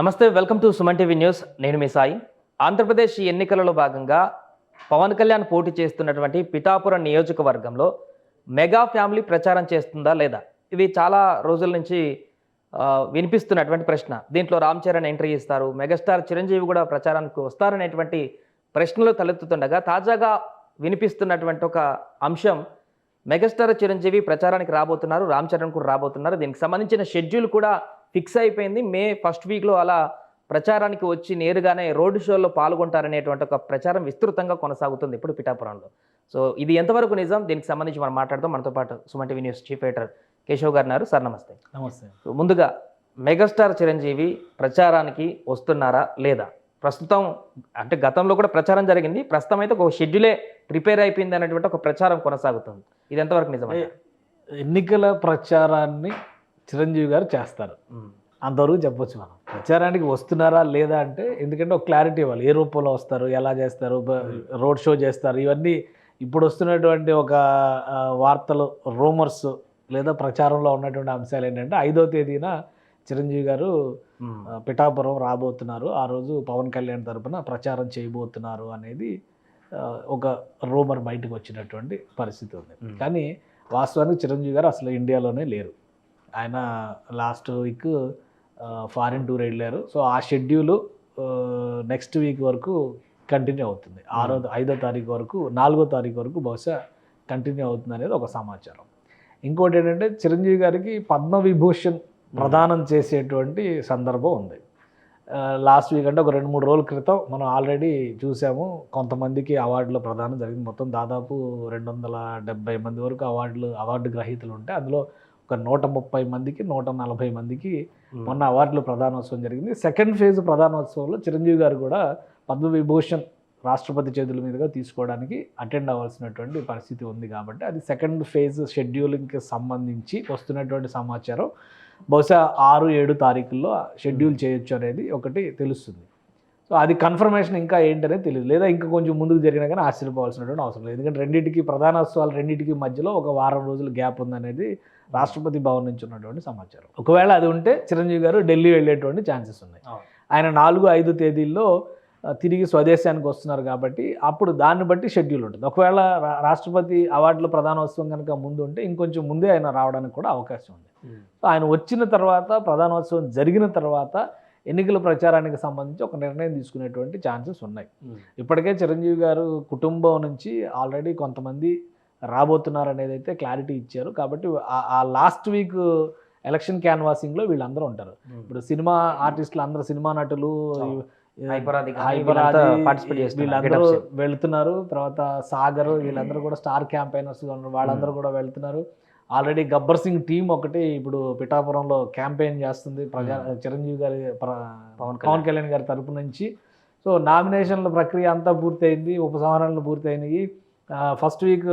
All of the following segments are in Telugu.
Namaste welcome to Suman TV news. నేను మీ సాయి. ఆంధ్రప్రదేశ్ ఎన్నికలలో భాగంగా పవన్ కళ్యాణ్ పోటీ చేస్తున్నటువంటి పిఠాపురం నియోజకవర్గంలో మెగా ఫ్యామిలీ ప్రచారం చేస్తుందా లేదా? ఇది చాలా రోజుల నుంచి వినిపిస్తున్నటువంటి ప్రశ్న. దీంట్లో రామ్ చరణ్ ఎంట్రీ ఇస్తారు. మెగాస్టార్ చిరంజీవి కూడా ప్రచారానికి వస్తారనేటువంటి ప్రశ్నలు తలెత్తుతుండగా తాజాగా వినిపిస్తున్నటువంటి ఒక అంశం మెగాస్టార్ చిరంజీవి ప్రచారానికి రాబోతున్నారు రామ్ చరణ్ కూడా రాబోతున్నారు. దీనికి సంబంధించిన షెడ్యూల్ కూడా ఫిక్స్ అయిపోయింది. మే ఫస్ట్ వీక్లో అలా ప్రచారానికి వచ్చి నేరుగానే రోడ్ షోలో పాల్గొంటారనేటువంటి ఒక ప్రచారం విస్తృతంగా కొనసాగుతుంది ఇప్పుడు పిఠాపురంలో. సో ఇది ఎంతవరకు నిజం? దీనికి సంబంధించి మనం మాట్లాడదాం. మనతో పాటు Suman TV news chief editor Keshav garu ఉన్నారు. సార్ నమస్తే. నమస్తే. ముందుగా మెగాస్టార్ చిరంజీవి ప్రచారానికి వస్తున్నారా లేదా? ప్రస్తుతం అంటే గతంలో కూడా ప్రచారం జరిగింది. ప్రస్తుతం అయితే ఒక షెడ్యూలే ప్రిపేర్ అయిపోయింది అనేటువంటి ఒక ప్రచారం కొనసాగుతుంది. ఇది ఎంతవరకు నిజమే ఎన్నికల ప్రచారాన్ని చిరంజీవి గారు చేస్తారు. అంతవరకు చెప్పొచ్చు మనం. ప్రచారానికి వస్తున్నారా లేదా అంటే ఎందుకంటే ఒక క్లారిటీ ఇవ్వాలి. ఏ రూపంలో వస్తారు ఎలా చేస్తారు రోడ్ షో చేస్తారు ఇవన్నీ ఇప్పుడు వస్తున్నటువంటి ఒక వార్తలు రూమర్స్ లేదా ప్రచారంలో ఉన్నటువంటి అంశాలు ఏంటంటే ఐదో తేదీన చిరంజీవి గారు పిఠాపురం రాబోతున్నారు. ఆ రోజు పవన్ కళ్యాణ్ తరపున ప్రచారం చేయబోతున్నారు అనేది ఒక రూమర్ బయటకు వచ్చినటువంటి పరిస్థితి ఉంది. కానీ వాస్తవానికి చిరంజీవి గారు అసలు ఇండియాలోనే లేరు. ఆయన లాస్ట్ వీక్ ఫారిన్ టూర్ వెళ్ళారు. సో ఆ షెడ్యూల్ నెక్స్ట్ వీక్ వరకు కంటిన్యూ అవుతుంది. ఆరో ఐదో తారీఖు వరకు నాలుగో తారీఖు వరకు బహుశా కంటిన్యూ అవుతుంది అనేది ఒక సమాచారం. ఇంకోటి ఏంటంటే చిరంజీవి గారికి పద్మవిభూషణ్ ప్రదానం చేసేటువంటి సందర్భం ఉంది. లాస్ట్ వీక్ అంటే ఒక రెండు మూడు రోజుల క్రితం మనం ఆల్రెడీ చూసాము కొంతమందికి అవార్డుల ప్రదానం జరిగింది. మొత్తం దాదాపు రెండు వందల డెబ్బై మంది వరకు అవార్డులు అవార్డు గ్రహీతలు ఉంటే అందులో ఒక నూట ముప్పై మందికి నూట నలభై మందికి మొన్న అవార్డులు ప్రధానోత్సవం జరిగింది. సెకండ్ ఫేజ్ ప్రధానోత్సవంలో చిరంజీవి గారు కూడా పద్మవిభూషణ్ రాష్ట్రపతి చేతుల మీదుగా తీసుకోవడానికి అటెండ్ అవ్వాల్సినటువంటి పరిస్థితి ఉంది కాబట్టి అది సెకండ్ ఫేజ్ షెడ్యూలింగ్కి సంబంధించి వస్తున్నటువంటి సమాచారం. బహుశా ఆరు ఏడు తారీఖుల్లో షెడ్యూల్ చేయొచ్చు అనేది ఒకటి తెలుస్తుంది. సో అది కన్ఫర్మేషన్ ఇంకా ఏంటనేది తెలియదు లేదా ఇంకా కొంచెం ముందుకు జరిగినా కానీ ఆశ్చర్యపోవాల్సినటువంటి అవసరం లేదు. ఎందుకంటే రెండింటికి ప్రధానోత్సవాలు రెండింటికి మధ్యలో ఒక వారం రోజులు గ్యాప్ ఉందనేది రాష్ట్రపతి భవన్ నుంచి ఉన్నటువంటి సమాచారం. ఒకవేళ అది ఉంటే చిరంజీవి గారు ఢిల్లీ వెళ్ళేటువంటి ఛాన్సెస్ ఉన్నాయి. ఆయన నాలుగు ఐదు తేదీల్లో తిరిగి స్వదేశానికి వస్తున్నారు కాబట్టి అప్పుడు దాన్ని బట్టి షెడ్యూల్ ఉంటుంది. ఒకవేళ రాష్ట్రపతి అవార్డుల ప్రధానోత్సవం కనుక ముందు ఉంటే ఇంకొంచెం ముందే ఆయన రావడానికి కూడా అవకాశం ఉంది. సో ఆయన వచ్చిన తర్వాత ప్రధానోత్సవం జరిగిన తర్వాత ఎన్నికల ప్రచారానికి సంబంధించి ఒక నిర్ణయం తీసుకునేటువంటి ఛాన్సెస్ ఉన్నాయి. ఇప్పటికే చిరంజీవి గారు కుటుంబం నుంచి ఆల్రెడీ కొంతమంది రాబోతున్నారు అనేది అయితే క్లారిటీ ఇచ్చారు. కాబట్టి ఆ- లాస్ట్ వీక్ ఎలక్షన్ క్యాన్వాసింగ్లో వీళ్ళందరూ ఉంటారు. ఇప్పుడు సినిమా ఆర్టిస్టులు అందరూ సినిమా నటులు వీళ్ళందరూ. వెళ్తున్నారు. తర్వాత సాగర్ వీళ్ళందరూ కూడా స్టార్ క్యాంపెయినర్స్ ఉన్నారు వాళ్ళందరూ కూడా వెళ్తున్నారు. ఆల్రెడీ గబ్బర్ సింగ్ టీం ఒకటి ఇప్పుడు పిఠాపురంలో క్యాంపెయిన్ చేస్తుంది ప్రజా చిరంజీవి గారి పవన్ పవన్ కళ్యాణ్ గారి తరపు నుంచి. సో నామినేషన్ల ప్రక్రియ అంతా పూర్తయింది ఉపసంహరణలు పూర్తయినాయి. ఫస్ట్ వీక్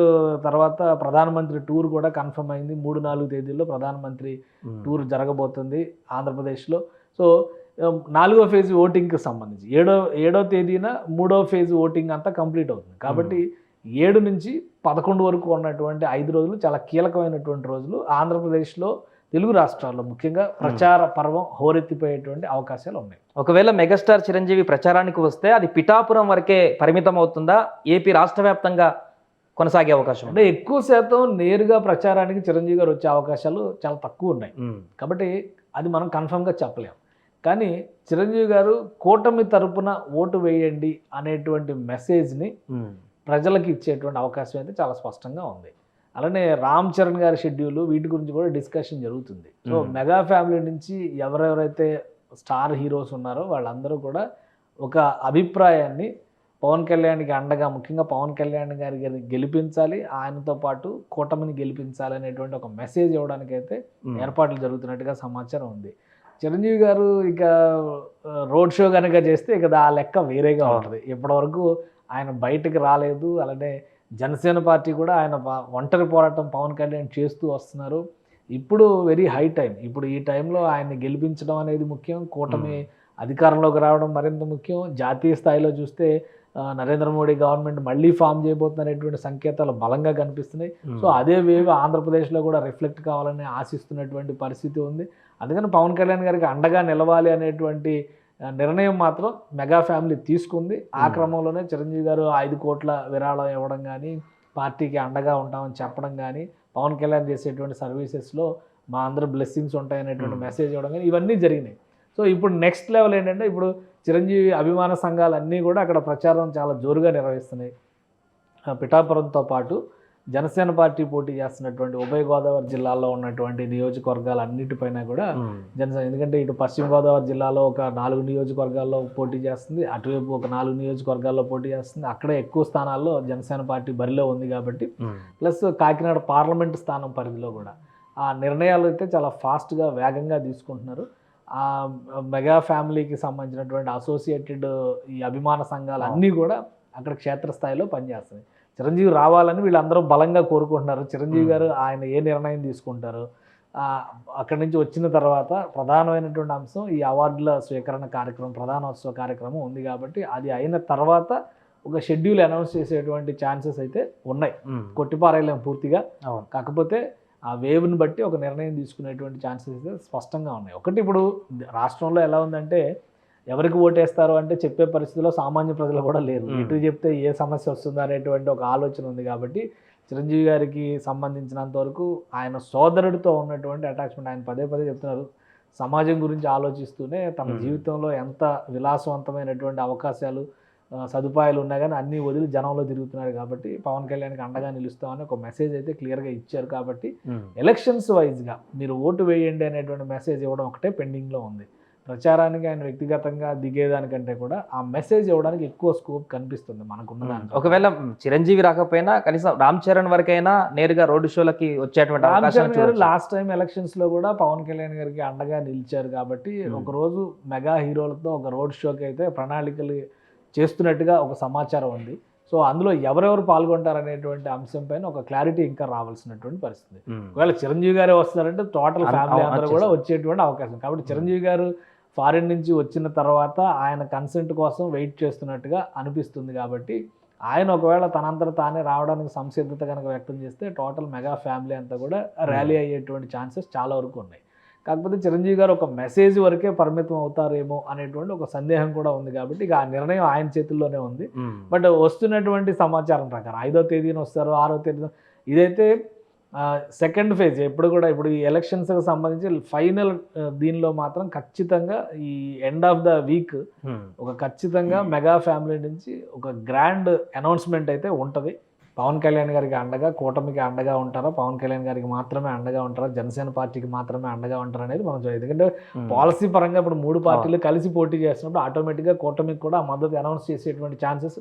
తర్వాత ప్రధానమంత్రి టూర్ కూడా కన్ఫర్మ్ అయింది. మూడు నాలుగు తేదీల్లో ప్రధానమంత్రి టూర్ జరగబోతుంది ఆంధ్రప్రదేశ్లో. సో నాలుగో ఫేజ్ ఓటింగ్కి సంబంధించి ఏడో ఏడో తేదీన మూడో ఫేజ్ ఓటింగ్ అంతా కంప్లీట్ అవుతుంది. కాబట్టి ఏడు నుంచి పదకొండు వరకు ఉన్నటువంటి ఐదు రోజులు చాలా కీలకమైనటువంటి రోజులు. ఆంధ్రప్రదేశ్లో తెలుగు రాష్ట్రాల్లో ముఖ్యంగా ప్రచార పర్వం హోరెత్తిపోయేటువంటి అవకాశాలు ఉన్నాయి. ఒకవేళ మెగాస్టార్ చిరంజీవి ప్రచారానికి వస్తే అది పిఠాపురం వరకే పరిమితం అవుతుందా ఏపీ రాష్ట్ర వ్యాప్తంగా కొనసాగే అవకాశం అంటే ఎక్కువ శాతం నేరుగా ప్రచారానికి చిరంజీవి గారు వచ్చే అవకాశాలు చాలా తక్కువ ఉన్నాయి. కాబట్టి అది మనం కన్ఫర్మ్గా చెప్పలేం. కానీ చిరంజీవి గారు కూటమి తరపున ఓటు వేయండి అనేటువంటి మెసేజ్ని. ప్రజలకు ఇచ్చేటువంటి అవకాశం అయితే చాలా స్పష్టంగా ఉంది అలానే రామ్ చరణ్ గారి షెడ్యూల్ వీటి గురించి కూడా డిస్కషన్ జరుగుతుంది సో. మెగా ఫ్యామిలీ నుంచి ఎవరెవరైతే స్టార్ హీరోస్ ఉన్నారో వాళ్ళందరూ కూడా ఒక అభిప్రాయాన్ని పవన్ కళ్యాణ్కి అండగా ముఖ్యంగా పవన్ కళ్యాణ్ గారి గెలిపించాలి ఆయనతో పాటు కూటమిని గెలిపించాలి అనేటువంటి ఒక మెసేజ్ ఇవ్వడానికి అయితే ఉమ్. ఏర్పాట్లు జరుగుతున్నట్టుగా సమాచారం ఉంది చిరంజీవి గారు ఇక రోడ్ షో కనుక చేస్తే ఇక ఆ లెక్క వేరేగా. ఉంటుంది ఇప్పటివరకు ఆయన బయటకు రాలేదు. అలానే జనసేన పార్టీ కూడా ఆయన ఒంటరి పోరాటం పవన్ కళ్యాణ్ చేస్తూ వస్తున్నారు. ఇప్పుడు వెరీ హై టైం. ఇప్పుడు ఈ టైంలో ఆయన్ని గెలిపించడం అనేది ముఖ్యం. కూటమి అధికారంలోకి రావడం మరింత ముఖ్యం. జాతీయ స్థాయిలో చూస్తే నరేంద్ర మోడీ గవర్నమెంట్ మళ్ళీ ఫామ్ చేయబోతున్నటువంటి సంకేతాలు బలంగా కనిపిస్తున్నాయి. సో అదే వేవ్ ఆంధ్రప్రదేశ్లో కూడా రిఫ్లెక్ట్ కావాలని ఆశిస్తున్నటువంటి పరిస్థితి ఉంది. అందుకని పవన్ కళ్యాణ్ గారికి అండగా నిలవాలి అనేటువంటి నిర్ణయం మాత్రం మెగా ఫ్యామిలీ తీసుకుంది ఆ Hmm. క్రమంలోనే చిరంజీవి గారు ఐదు కోట్ల విరాళం ఇవ్వడం కానీ పార్టీకి అండగా ఉంటామని చెప్పడం కానీ పవన్ కళ్యాణ్ చేసేటువంటి సర్వీసెస్లో మా అందరూ బ్లెస్సింగ్స్ ఉంటాయనేటువంటి Hmm. మెసేజ్ ఇవ్వడం కానీ ఇవన్నీ జరిగినాయి సో ఇప్పుడు నెక్స్ట్ లెవెల్ ఏంటంటే ఇప్పుడు చిరంజీవి అభిమాన సంఘాలన్నీ కూడా అక్కడ ప్రచారం చాలా జోరుగా నిర్వహిస్తున్నాయి పిఠాపురంతో పాటు జనసేన పార్టీ పోటీ చేస్తున్నటువంటి ఉభయ గోదావరి జిల్లాల్లో ఉన్నటువంటి నియోజకవర్గాలు అన్నిటిపైన కూడా. జనసేన ఎందుకంటే ఇటు పశ్చిమ గోదావరి జిల్లాలో ఒక నాలుగు నియోజకవర్గాల్లో పోటీ చేస్తుంది అటువైపు ఒక నాలుగు నియోజకవర్గాల్లో పోటీ చేస్తుంది అక్కడే ఎక్కువ స్థానాల్లో జనసేన పార్టీ బరిలో ఉంది కాబట్టి. ప్లస్ కాకినాడ పార్లమెంట్ స్థానం పరిధిలో కూడా ఆ నిర్ణయాలు అయితే చాలా ఫాస్ట్గా వేగంగా తీసుకుంటున్నారు ఆ మెగా ఫ్యామిలీకి సంబంధించినటువంటి అసోసియేటెడ్ ఈ అభిమాన సంఘాలు అన్నీ కూడా అక్కడ క్షేత్రస్థాయిలో పనిచేస్తున్నాయి చిరంజీవి రావాలని వీళ్ళందరూ బలంగా కోరుకుంటున్నారు. చిరంజీవి. గారు ఆయన ఏ నిర్ణయం తీసుకుంటారు? అక్కడి నుంచి వచ్చిన తర్వాత ప్రధానమైనటువంటి అంశం ఈ అవార్డుల స్వీకరణ కార్యక్రమం ప్రధానోత్సవ కార్యక్రమం ఉంది కాబట్టి అది అయిన తర్వాత ఒక షెడ్యూల్ అనౌన్స్ చేసేటువంటి ఛాన్సెస్ అయితే ఉన్నాయి. ఉమ్. కొట్టిపారేయలేం పూర్తిగా. అవును. కాకపోతే ఆ వేవ్ని బట్టి ఒక నిర్ణయం తీసుకునేటువంటి ఛాన్సెస్ అయితే స్పష్టంగా ఉన్నాయి. ఒకటి ఇప్పుడు రాష్ట్రంలో ఎలా ఉందంటే ఎవరికి ఓటేస్తారు అంటే చెప్పే పరిస్థితిలో సామాన్య ప్రజలు కూడా లేరు. ఎటు చెప్తే ఏ సమస్య వస్తుందో అనేటువంటి ఒక ఆలోచన ఉంది కాబట్టి చిరంజీవి గారికి సంబంధించినంత వరకు ఆయన సోదరుడితో ఉన్నటువంటి అటాచ్మెంట్ ఆయన పదే పదే చెప్తున్నారు సమాజం గురించి ఆలోచిస్తూనే తన Hmm. జీవితంలో ఎంత విలాసవంతమైనటువంటి అవకాశాలు సదుపాయాలు ఉన్నా కానీ అన్నీ వదిలి జనంలో తిరుగుతున్నారు కాబట్టి పవన్ కళ్యాణ్కి అండగా నిలుస్తామని ఒక మెసేజ్ అయితే క్లియర్గా ఇచ్చారు కాబట్టి. ఎలక్షన్స్ వైజ్గా మీరు ఓటు వేయండి అనేటువంటి మెసేజ్ ఇవ్వడం ఒకటే పెండింగ్లో ఉంది ప్రచారానికి ఆయన వ్యక్తిగతంగా దిగేదానికంటే కూడా ఆ మెసేజ్ ఇవ్వడానికి ఎక్కువ స్కోప్ కనిపిస్తుంది మనకున్న దానికంటే. ఒకవేళ చిరంజీవి రాకపోయినా కనీసం రామ్ చరణ్ వరకైనా నేరుగా రోడ్డు షోలకి వచ్చేటువంటి రామ్ అవకాశం చరణ్ గారు. లాస్ట్ టైం ఎలక్షన్స్లో కూడా పవన్ కళ్యాణ్ గారికి అండగా నిలిచారు కాబట్టి. ఒక రోజు మెగా హీరోలతో ఒక రోడ్ షోకి అయితే ప్రణాళికలు చేస్తున్నట్టుగా ఒక సమాచారం ఉంది సో అందులో ఎవరెవరు పాల్గొంటారనేటువంటి అంశం పైన ఒక క్లారిటీ ఇంకా రావాల్సినటువంటి పరిస్థితి. ఒకవేళ చిరంజీవి గారే వస్తారంటే టోటల్ ఫ్యామిలీ అందరూ కూడా. వచ్చేటువంటి అవకాశం కాబట్టి చిరంజీవి గారు ఫారిన్ నుంచి వచ్చిన తర్వాత ఆయన కన్సెంట్ కోసం వెయిట్ చేస్తున్నట్టుగా అనిపిస్తుంది కాబట్టి ఆయన ఒకవేళ తనంతట తానే రావడానికి సంసిద్ధత కనుక వ్యక్తం చేస్తే టోటల్ మెగా ఫ్యామిలీ అంతా కూడా ర్యాలీ అయ్యేటువంటి ఛాన్సెస్ చాలా వరకు ఉన్నాయి. కాకపోతే చిరంజీవి గారు ఒక మెసేజ్ వరకే పరిమితం అవుతారేమో అనేటువంటి ఒక సందేహం కూడా ఉంది కాబట్టి ఇక ఆ నిర్ణయం ఆయన చేతుల్లోనే ఉంది. ఉమ్. బట్ వస్తున్నటువంటి సమాచారం ప్రకారం ఐదో తేదీన వస్తారు ఆరో తేదీన ఇదైతే సెకండ్ ఫేజ్ ఎప్పుడు కూడా ఇప్పుడు ఈ ఎలక్షన్స్కి సంబంధించి ఫైనల్ దీనిలో మాత్రం ఖచ్చితంగా ఈ ఎండ్ ఆఫ్ ద వీక్. ఒక ఖచ్చితంగా మెగా ఫ్యామిలీ నుంచి ఒక గ్రాండ్ అనౌన్స్మెంట్ అయితే ఉంటుంది. పవన్ కళ్యాణ్ గారికి అండగా కూటమికి అండగా ఉంటారా? పవన్ కళ్యాణ్ గారికి మాత్రమే అండగా ఉంటారా? జనసేన పార్టీకి మాత్రమే అండగా ఉంటారా అనేది మనం చూడాలి. ఎందుకంటే. పాలసీ పరంగా ఇప్పుడు మూడు పార్టీలు కలిసి పోటీ చేస్తున్నప్పుడు ఆటోమేటిక్గా కూటమికి కూడా ఆ మద్దతు అనౌన్స్ చేసేటువంటి ఛాన్సెస్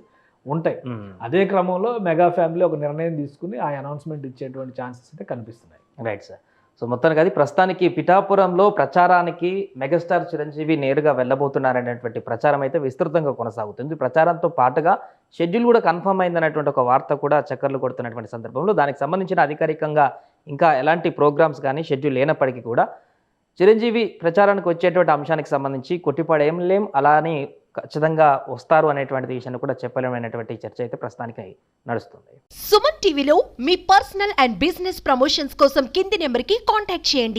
ఉంటాయి. అదే క్రమంలో మెగా ఫ్యామిలీ ఒక నిర్ణయం తీసుకుని ఆ అనౌన్స్మెంట్ ఇచ్చేటువంటి ఛాన్సెస్ అయితే కనిపిస్తున్నాయి. రైట్ సార్ సో మొత్తానికి అది ప్రస్తుతానికి పిఠాపురంలో ప్రచారానికి మెగాస్టార్ చిరంజీవి నేరుగా వెళ్ళబోతున్నారనేటువంటి ప్రచారం అయితే విస్తృతంగా కొనసాగుతుంది. ప్రచారంతో పాటుగా షెడ్యూల్ కూడా కన్ఫర్మ్ అయిందనేటువంటి ఒక వార్త కూడా చక్కర్లు కొడుతున్నటువంటి సందర్భంలో. దానికి సంబంధించిన అధికారికంగా ఇంకా ఎలాంటి ప్రోగ్రామ్స్ కానీ షెడ్యూల్ లేనప్పటికీ కూడా చిరంజీవి ప్రచారానికి వచ్చేటువంటి అంశానికి సంబంధించి కొట్టిపడేం లేం అలా అని ఖచ్చితంగా వస్తారు అనేటువంటి విషయాన్ని కూడా చెప్పలేమనేటువంటి చర్చ అయితే ప్రస్తుతానికి నడుస్తుంది. సుమన్ టీవీలో మీ పర్సనల్ అండ్ బిజినెస్ ప్రమోషన్స్ కోసం కింది నెంబర్కి కాంటాక్ట్ చేయండి.